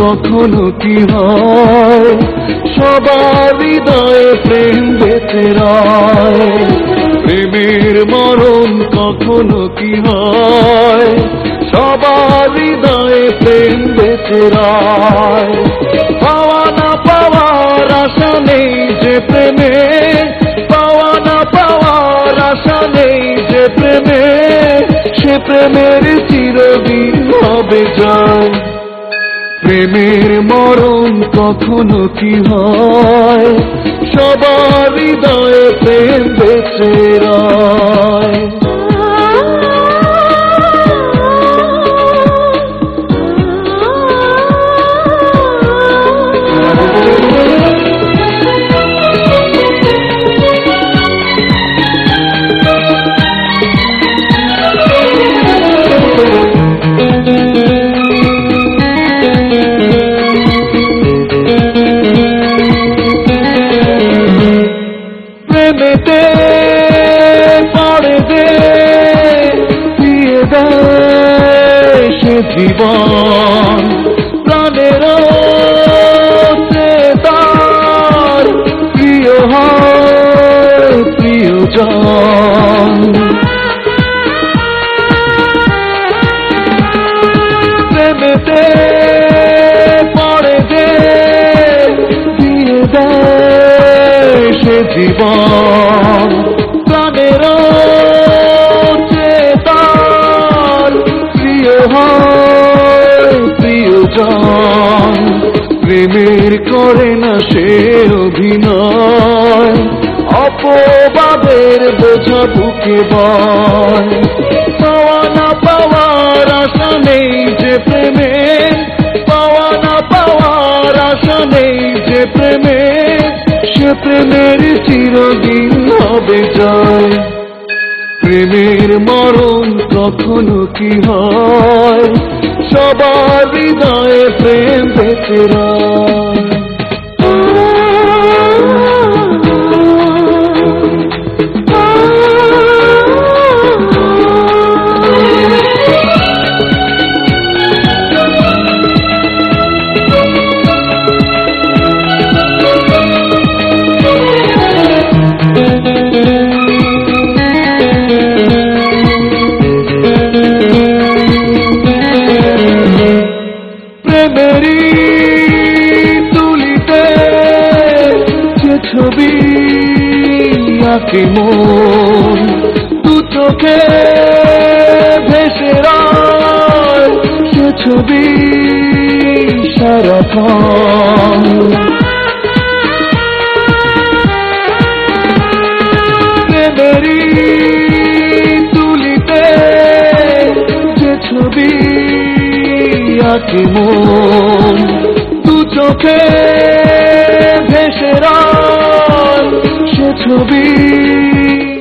কখনো কি হয়? সবার হৃদয়ে প্রেম বেঁচে প্রেমের মরণ কখনো কি হয়? সবার হৃদয়ে প্রেম বেঁচে পাওয়া না পাওয়ার আশা নেই যে প্রেমে। পাওয়া না পাওয়ার আশা নেই যে প্রেমে। সে প্রেমের চিরদিন হবে যায় প্রেমের মরণ কখনো কি হয়? সবার হৃদয়ে প্রেম বেঁচে রয়। সে জীবন প্রাণের তার প্রিয় হয় প্রিয়জন। প্রেমেতে পড়ে দে দিয়ে জীবন প্রিয়জন প্রেমের করে না সে অভিনয়। অপবাদের বোঝা বুকে বয়। পাওয়া না পাওয়ার আশা নেই যে প্রেমে। পাওয়া না পাওয়ার আশা নেই যে প্রেমে। সে প্রেমের চিরদিন হবে জয়। প্রেমের মরণ কখনো কি হয়? সবার হৃদয়ে প্রেম বেঁচে আঁকে মন, দু চোখে ভেসে ছবি সারাক্ষণ। প্রেমেরই তুলিতে যে ছবি আঁকে মন, দু চোখে ছবি